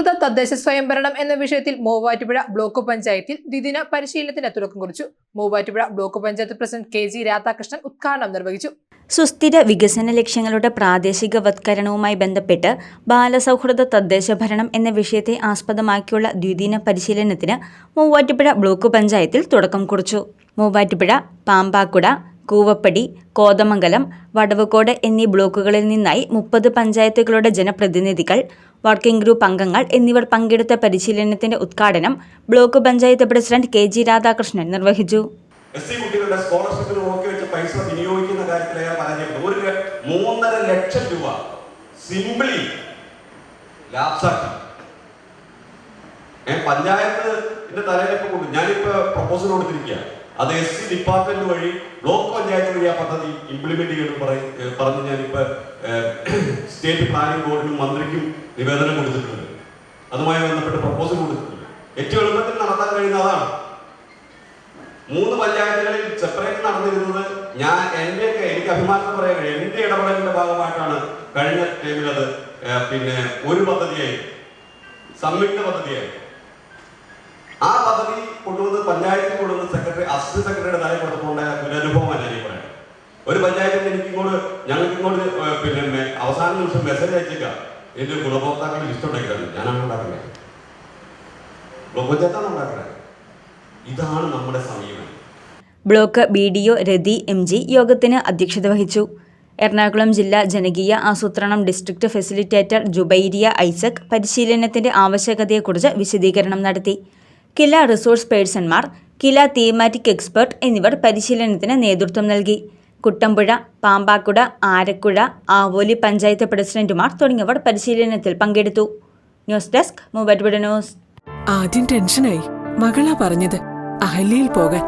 ബാലസൗഹൃദ തദ്ദേശ സ്വയംഭരണം എന്ന വിഷയത്തിൽ മൂവാറ്റുപുഴ ബ്ലോക്ക് പഞ്ചായത്തിൽ ദ്വിദിന പരിശീലനത്തിന് തുടക്കം കുറിച്ചു. Muvattupuzha block panchayat president K G Radhakrishnan ഉദ്ഘാടനം നിർവഹിച്ചു. സുസ്ഥിര വികസന ലക്ഷ്യങ്ങളുടെ പ്രാദേശികവത്കരണവുമായി ബന്ധപ്പെട്ട് ബാലസൗഹൃദ തദ്ദേശ ഭരണം എന്ന വിഷയത്തെ ആസ്പദമാക്കിയുള്ള ദ്വിദിന പരിശീലനത്തിന് മൂവാറ്റുപുഴ ബ്ലോക്ക് പഞ്ചായത്തിൽ തുടക്കം കുറിച്ചു. മൂവാറ്റുപുഴ പാമ്പാക്കുട കൂവപ്പടി കോതമംഗലം വടവുകോട് എന്നീ ബ്ലോക്കുകളിൽ നിന്നായി മുപ്പത് പഞ്ചായത്തുകളുടെ ജനപ്രതിനിധികൾ വർക്കിംഗ് ഗ്രൂപ്പ് അംഗങ്ങൾ എന്നിവർ പങ്കെടുത്ത പരിശീലനത്തിന്റെ ഉദ്ഘാടനം block panchayat president K G Radhakrishnan നിർവഹിച്ചു. എസ് സി കുട്ടികളുടെ സ്കോളർഷിപ്പിന് നോക്കി വെച്ച് പൈസ വിനിയോഗിക്കുന്ന കാര്യത്തിൽ അയാൾ പരാജയപ്പെട്ടു ഒരു മൂന്നര ലക്ഷം രൂപ. സിംപിളി ലാപ്സാക്കി ഏ പഞ്ചായത്തിന്റെ തലയിലിപ്പ് കൊണ്ട് ഞാനിപ്പോ പ്രപ്പോസൽ കൊടുത്തിരിക്കുക അത് എസ് സി ഡിപ്പാർട്ട്മെന്റ് വഴി ബ്ലോക്ക് പഞ്ചായത്ത് വഴി ആ പദ്ധതി ഇംപ്ലിമെന്റ് ചെയ്യണം പറഞ്ഞ് ഞാനിപ്പോ സ്റ്റേറ്റ് പ്ലാനിംഗ് ബോർഡിനും മന്ത്രിക്കും നിവേദനം കൊടുത്തിട്ടുണ്ട്. അതുമായി ബന്ധപ്പെട്ട് പ്രപ്പോസൽ കൊടുത്തിട്ടുണ്ട്. ഏറ്റവും എളുപ്പത്തിൽ നടത്താൻ കഴിയുന്ന അതാണ്. മൂന്ന് പഞ്ചായത്തുകളിൽ സെപ്പറേറ്റ് നടന്നിരുന്നത് ഞാൻ എന്റെയൊക്കെ എനിക്ക് അഭിമാനം പറയാൻ കഴിയും. എന്റെ ഇടപെടലിന്റെ ഭാഗമായിട്ടാണ് കഴിഞ്ഞ ടൈമിൽ അത് പിന്നെ ഒരു പദ്ധതിയായി. സംയുക്ത പദ്ധതിയായി. ആ പദ്ധതി കൊണ്ടുവന്ന് പഞ്ചായത്തിൽ കൊണ്ടുവന്ന് സെക്രട്ടറി അസിസ്റ്റന്റ് സെക്രട്ടറിയുടെ തലയിൽ കൊടുത്തുകൊണ്ട് ഒരു അല്ല ഈ പറയുന്നത് ഒരു പഞ്ചായത്തിൽ എനിക്ക് ഇങ്ങോട്ട് ഞങ്ങൾക്ക് ഇങ്ങോട്ട് പിന്നെ അവസാന നിമിഷം മെസ്സേജ് അയച്ചേക്കാം. എന്റെ ഗുണഭോക്താക്കളുടെ ലിസ്റ്റ് ഉണ്ടാക്കിയത് ഞാനാണ് ഉണ്ടാക്കുന്നത്. പഞ്ചായത്താണ് ഉണ്ടാക്കുന്നത്. ഇതാണ് നമ്മുടെ സമീപനം. Block B D O Rathi M G യോഗത്തിന് അധ്യക്ഷത വഹിച്ചു. എറണാകുളം ജില്ലാ ജനകീയ ആസൂത്രണം ഡിസ്ട്രിക്ട് ഫെസിലിറ്റേറ്റർ ജുബൈരിയ ഐസക് പരിശീലനത്തിന്റെ ആവശ്യകതയെക്കുറിച്ച് വിശദീകരണം നടത്തി. കില റിസോഴ്സ് പേഴ്സൺമാർ കില തീമാറ്റിക് എക്സ്പെർട്ട് എന്നിവർ പരിശീലനത്തിന് നേതൃത്വം നൽകി. കുട്ടമ്പുഴ പാമ്പാക്കുട ആരക്കുഴ ആവോലി പഞ്ചായത്ത് പ്രസിഡന്റുമാർ തുടങ്ങിയവർ പരിശീലനത്തിൽ പങ്കെടുത്തു. News desk news. ആദ്യം ടെൻഷനായി. മകളാ പറഞ്ഞത് അഹല്യയിൽ പോകാൻ.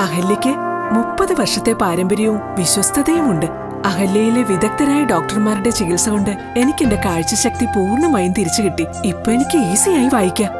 അഹല്യയ്ക്ക് മുപ്പത് വർഷത്തെ പാരമ്പര്യവും വിശ്വസ്തതയുമുണ്ട്. അഹല്യയിലെ വിദഗ്ധരായ ഡോക്ടർമാരുടെ ചികിത്സ കൊണ്ട് എനിക്ക് എന്റെ കാഴ്ചശക്തി പൂർണമായും തിരിച്ചു കിട്ടി ഇപ്പൊ എനിക്ക് ഈസിയായി വായിക്കാം.